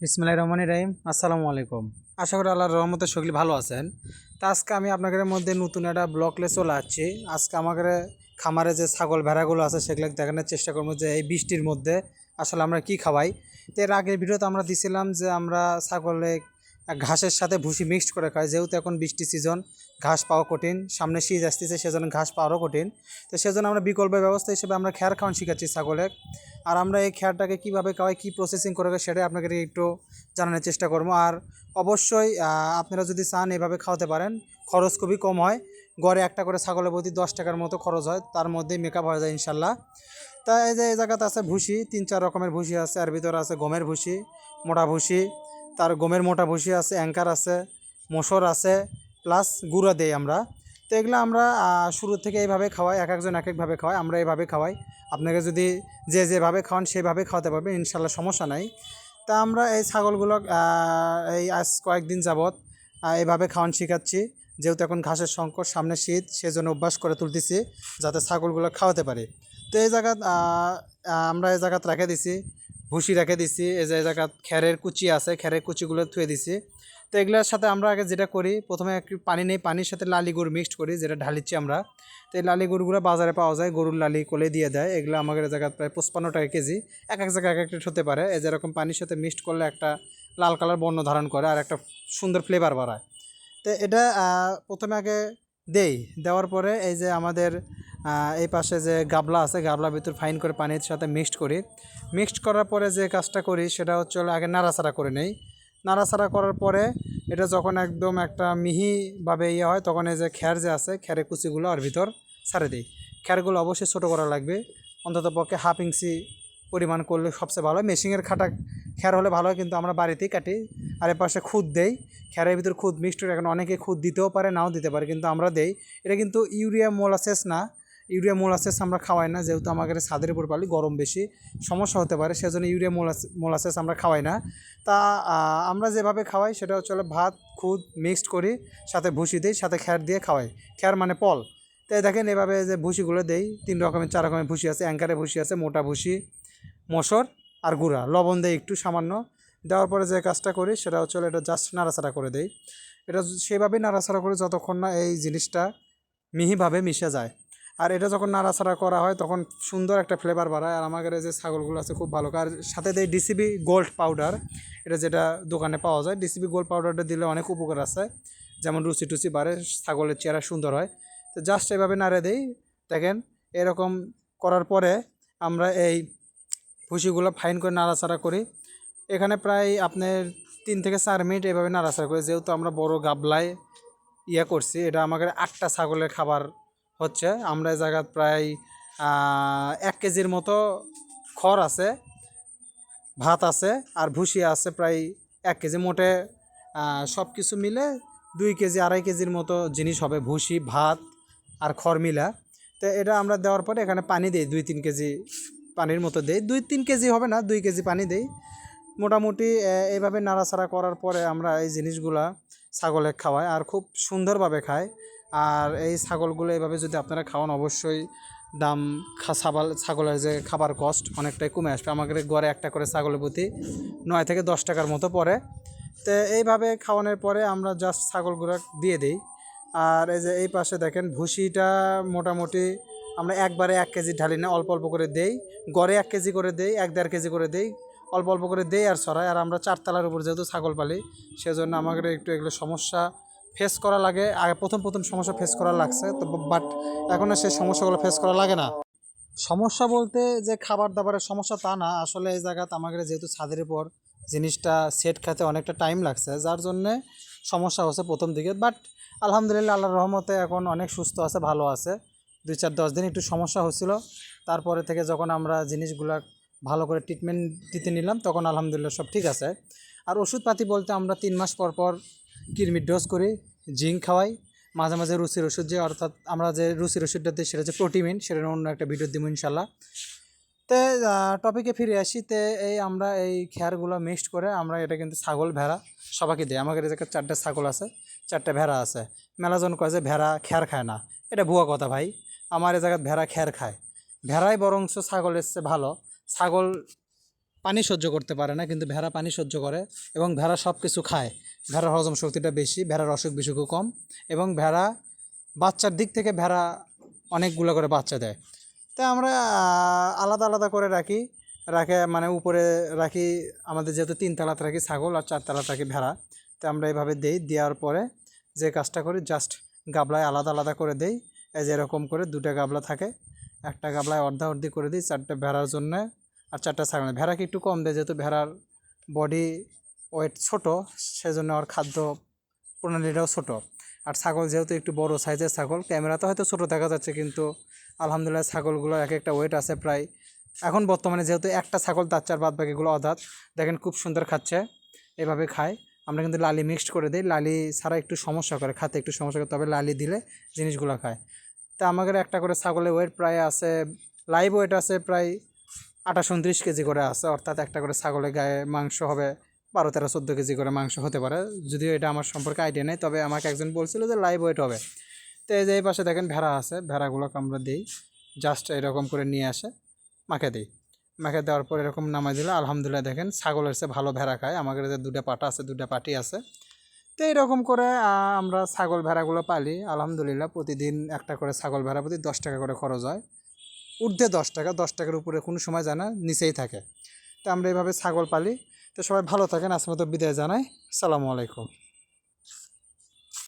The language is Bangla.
ইসমাইল রহমান রাহিম আসসালামু আলাইকুম। আশা করি আল্লাহর রহমতে সকলে ভালো আছেন। তা আজকে আমি আপনাদের মধ্যে নতুন একটা ব্লকলে চলে আসছি। আজকে আমাদের খামারে যে ছাগল ভেড়াগুলো আছে, সেগুলো দেখানোর চেষ্টা করব যে এই বৃষ্টির মধ্যে আসলে আমরা কি খাওয়াই। তো এর আগের ভিডিওতে আমরা দিছিলাম যে আমরা ছাগলে ঘাসের সাথে ভুসি মিক্সড করে খাই যেহেতু এখন বৃষ্টি সিজন ঘাস পাওয়া কঠিন, সামনে শীত আসতেছে, সেজন্য ঘাস পাওয়ারও কঠিন। তো সেজন্য আমরা বিকল্প ব্যবস্থা হিসেবে আমরা খ্যার খাওয়ান শিখাচ্ছি ছাগলের। আর আমরা এই খ্যারটাকে কীভাবে খাওয়াই, কী প্রসেসিং করে সেটাই আপনাকে একটু জানানোর চেষ্টা করব। আর অবশ্যই আপনারা যদি চান এভাবে খাওয়াতে পারেন, খরচ খুবই কম হয়। গড়ে একটা করে ছাগলের প্রতি দশ টাকার মতো খরচ হয়, তার মধ্যেই মেকআপ হয়ে যায় ইনশাল্লাহ। তা এই যে এই জায়গাতে আছে ভুসি, তিন চার রকমের ভুসি আছে আর ভিতরে আছে গমের ভুসি, মোটা ভুসি তার গমের মোটা ভুসি আছে অ্যাঙ্কার আছে মসর আছে প্লাস গুঁড়া দেই আমরা। তো এগুলো আমরা শুরু থেকে এইভাবে খাওয়াই এক একজন এক একভাবে খাওয়াই আমরা এইভাবে খাওয়াই। আপনাকে যদি যে যেভাবে খাওয়ান সেভাবে খাওয়াতে পারবেন ইনশাল্লাহ সমস্যা নাই। তা আমরা এই ছাগলগুলো এই আজ কয়েকদিন যাবৎ এইভাবে খাওয়ান শেখাচ্ছি। যেহেতু এখন ঘাসের সংকট সামনে শীত সেজন্য অভ্যাস করে তুলতেছি যাতে ছাগলগুলো খাওয়াতে পারে। তো এই আহ, আমরা এই জায়গাত রেখে দিছি। ভুসি রেখে দিছি, এই যে এই জায়গাত খ্যারের কুচি আছে খ্যারের কুচিগুলো থুয়ে দিছি। তো এগুলোর সাথে আমরা আগে যেটা করি, প্রথমে একটু পানি নেই, পানির সাথে লালি গুড় মিক্সড করি, যেটা ঢালিচ্ছি আমরা। তো এই লালি গুড়গুলো বাজারে পাওয়া যায়, গরুর লালি কোলে দিয়ে দেয়। এগুলো আমাদের এই জায়গায় প্রায় পঁচপান্ন টাকা কেজি। এক এক জায়গায় এক একটা হতে পারে। এই যেরকম পানির সাথে মিক্সড করলে একটা লাল কালার বর্ণ ধারণ করে আর একটা সুন্দর ফ্লেভার বাড়ায়। তো এটা প্রথমে আগে দেই। দেওয়ার পরে এই যে আমাদের এই পাশে যে গাবলা আছে গাবলা ভিতর ফাইন করে পানির সাথে মিক্সড করি। মিক্সড করার পরে যে কাজটা করি, সেটা হচ্ছে আগে নাড়াচাড়া করে নেই। নাড়াচাড়া করার পরে এটা যখন একদম একটা মিহিভাবে ইয়ে হয়, তখন এই যে খ্যার যে আছে খ্যারের কুচিগুলো আর ভিতর ছাড়ে দিই। খ্যারগুলো অবশ্যই ছোটো করা লাগবে। অন্তত পক্ষে হাফ ইঞ্চি পরিমাণ করলে সবচেয়ে ভালো। হয় মেশিনের খাটা খ্যার হলে ভালো হয়, কিন্তু আমরা বাড়িতেই কাটি। আর এর পাশে খুদ দেই। খ্যারের ভিতর খুদ মিক্সড এখন অনেকে খুদ দিতেও পারে, নাও দিতে পারে, কিন্তু আমরা দেই। এটা কিন্তু ইউরিয়া মোলাসেস না। ইউরিয়া মোলাসেস আমরা খাওয়াই না, যেহেতু আমাদের ছাদের উপর পালি গরম বেশি, সমস্যা হতে পারে, সেজন্য ইউরিয়া মোলাস মোলাসেস আমরা খাওয়াই না। তা আমরা যেভাবে খাওয়াই, সেটা হচ্ছে ভাত, খুদ মিক্সড করি, সাথে ভুসি দিই, সাথে খ্যার দিয়ে খাওয়াই। খ্যার মানে পল। তাই দেখেন এভাবে যে ভুসিগুলো দেই, তিন রকমের, চার রকমের ভুসি আছে, অ্যাঙ্কারে ভুসি আছে, মোটা ভুসি, মসর আর গুঁড়া, লবণ দেয় একটু সামান্য। দেওয়ার পরে যে কাজটা করি, সেটা হচ্ছে এটা জাস্ট নাড়াচাড়া করে দেই। এটা সেভাবেই নাড়াচাড়া করি, যতক্ষণ না এই জিনিসটা মিহিভাবে মিশে যায়। আর এটা যখন নাড়াচাড়া করা হয়, তখন সুন্দর একটা ফ্লেভার বাড়ায়। আর আমাদের যে ছাগলগুলো আছে, খুব ভালো। আর সাথে দেয় ডিসিবি গোল্ড পাউডার এটা যেটা দোকানে পাওয়া যায় ডিসিবি গোল্ড পাউডারটা দিলে অনেক উপকার আছে। যেমন রুচি টুচি বাড়ে, ছাগলের চেহারা সুন্দর হয়। তো জাস্ট এভাবে নাড়ে দেই। দেখেন, এরকম করার পরে আমরা এই ভুসিগুলো ফাইন করে নাড়াচাড়া করি। এখানে প্রায় আপনার তিন থেকে চার মিনিট এভাবে নাড়াচাড়া করি। যেহেতু আমরা বড় গাবলায় ইয়ে করছি, এটা আমাদের আটটা ছাগলের খাবার হচ্ছে, আমরা এই জায়গায় প্রায় এক কেজির মতো খড় আছে, ভাত আছে আর ভুসি আছে প্রায় এক কেজি। মোটে সব কিছু মিলে দুই কেজি, আড়াই কেজির মতো জিনিস হবে, ভুসি, ভাত আর খড় মিলা। তো এটা আমরা দেওয়ার পরে এখানে পানি দিই, দুই তিন কেজি পানির মতো দেই। দুই তিন কেজি হবে না, দুই কেজি পানি দেই। মোটামুটি এইভাবে নাড়াচাড়া করার পরে আমরা এই জিনিসগুলা ছাগলে খাওয়াই আর খুব সুন্দরভাবে খায়। আর এই ছাগলগুলো এইভাবে যদি আপনারা খাওয়ান, অবশ্যই দাম ছাগল ছাগলের যে খাবার কস্ট অনেকটাই কমে আসবে। আমাদের গড়ে একটা করে ছাগলের প্রতি নয় থেকে দশ টাকার মতো পড়ে। তো এইভাবে খাওয়ানোর পরে আমরা জাস্ট ছাগলগুলো দিয়ে দিই। আর এই যে এই পাশে দেখেন, ভুসিটা মোটামুটি আমরা একবারে এক কেজি ঢালি না অল্প অল্প করে দেই। গড়ে এক কেজি করে দেই, এক দেড় কেজি করে দেই, অল্প অল্প করে দেই আর ছড়াই। আর আমরা চারতলার উপর যেহেতু ছাগল পালি, সেজন্য আমাদের একটু এগুলো সমস্যা ফেস করা লাগে। আগে প্রথম প্রথম সমস্যা ফেস করা লাগছে, তো বাট এখন আর সেই সমস্যাগুলো ফেস করা লাগে না। সমস্যা বলতে যে খাবার দাবারের সমস্যা তা না। আসলে এই জায়গাতে আমাদের যেহেতু ছাদের উপর জিনিসটা সেট খাতে অনেকটা টাইম লাগছে, যার জন্যে সমস্যা হচ্ছে প্রথম দিকে। বাট আলহামদুলিল্লাহ আল্লাহর রহমতে এখন অনেক সুস্থ আছে, ভালো আছে। দুই চার, দশ দিন একটু সমস্যা হচ্ছিল। তারপরে থেকে যখন আমরা জিনিসগুলা ভালো করে ট্রিটমেন্ট দিতে নিলাম, তখন আলহামদুলিল্লাহ সব ঠিক আছে। আর ওষুধপাতি বলতে আমরা তিন মাস পর পর কিরমির ডোজ করি জিঙ্ক খাওয়াই। মাঝে মাঝে রুচির ওষুধ যে, অর্থাৎ আমরা যে রুচির ওষুধটা দিই সেটা হচ্ছে প্রোটিমিন, সেটা অন্য একটা ভিডিও দিব ইনশাল্লাহ। তে টপিকে ফিরে আসি। তে, এই আমরা এই খেয়ারগুলো মিক্সড করে আমরা এটা কিন্তু ছাগল, ভেড়া সবাইকে দিই। আমাদের জায়গায় চারটে ছাগল আছে, চারটে ভেড়া আছে। মেলাজন কয় যে, ভেড়া খ্যার খায় না। এটা ভুয়া কথা ভাই। আমার এই জায়গায় ভেড়া খ্যার খায়। ভেড়াই বরংশ ছাগলের চেয়ে ভালো। ছাগল পানি সহ্য করতে পারে না, কিন্তু ভেড়া পানি সহ্য করে এবং ভেড়া সব কিছু খায়। ভেড়ার হজম শক্তিটা বেশি, ভেড়ার অসুখ বিসুখও কম এবং ভেড়া বাচ্চার দিক থেকে ভেড়া অনেকগুলো করে বাচ্চা দেয়। তাই আমরা আলাদা আলাদা করে রাখি, রাখে মানে উপরে রাখি, আমাদের যেহেতু তিন তালাতে রাখি ছাগল আর চার তালাতে রাখি ভেড়া। তো আমরা এইভাবে দেই, দেওয়ার পরে যে কাজটা করি জাস্ট গাবলায় আলাদা আলাদা করে দেই, এই যে এরকম করে দুটো গাবলা থাকে, একটা গাবলায় অর্ধা অর্ধি করে দিই, চারটে ভেড়ার জন্য আর চারটা ছাগল ভেড়াকে একটু কম দেয়, যেহেতু ভেড়ার বডি ওয়েট ছোটো, সেজন্য ওর খাদ্য প্রণালীটাও ছোটো। আর ছাগল যেহেতু একটু বড় সাইজের ছাগল ক্যামেরাতে হয়তো ছোটো দেখা যাচ্ছে, কিন্তু আলহামদুলিল্লাহ ছাগলগুলোর এক একটা ওয়েট আছে প্রায়। এখন বর্তমানে যেহেতু একটা ছাগল তার চার বাদ বাকিগুলো অদাত দেখেন খুব সুন্দর খাচ্ছে, এভাবে খায়। আমরা কিন্তু লালি মিক্সড করে দিই, লালি ছাড়া একটু সমস্যা করে, খাতে একটু সমস্যা করে, তবে লালি দিলে জিনিসগুলো খায়। তা আমাদের একটা করে ছাগলের ওয়েট প্রায় আছে লাইভ ওয়েট আছে প্রায় আঠাশ উনত্রিশ কেজি করে আছে, অর্থাৎ একটা করে ছাগলের গায়ে মাংস হবে, বারো তেরো চোদ্দ কেজি করে মাংস হতে পারে। যদিও এটা আমার সম্পর্কে আইডিয়া নেই, তবে আমাকে একজন বলছিল যে লাইভ ওয়েট হবে। তো এই যে এই পাশে দেখেন ভেড়া আছে, ভেড়াগুলোকে আমরা দিই জাস্ট এরকম করে নিয়ে আসে, মাখে দিই। মাখে দেওয়ার পর এরকম নামাই দিলে আলহামদুলিল্লাহ দেখেন ছাগলের চেয়ে ভালো ভেড়া খায়, আমাদের যে দুটা পাটা আছে, দুটা পাটি আছে। তো এইরকম করে আমরা ছাগল ভেড়াগুলো পালি, আলহামদুলিল্লাহ প্রতিদিন একটা করে ছাগল ভেড়া প্রতি দশ টাকা করে খরচ হয়। ঊর্ধ্বে দশ টাকা, দশ টাকার উপরে কোনো সময় যায় না নিচেই থাকে। তো আমরা এভাবে ছাগল পালি। তো সবাই ভালো থাকেন আজকে মতো বিদায় জানাই। সালামু আলাইকুম।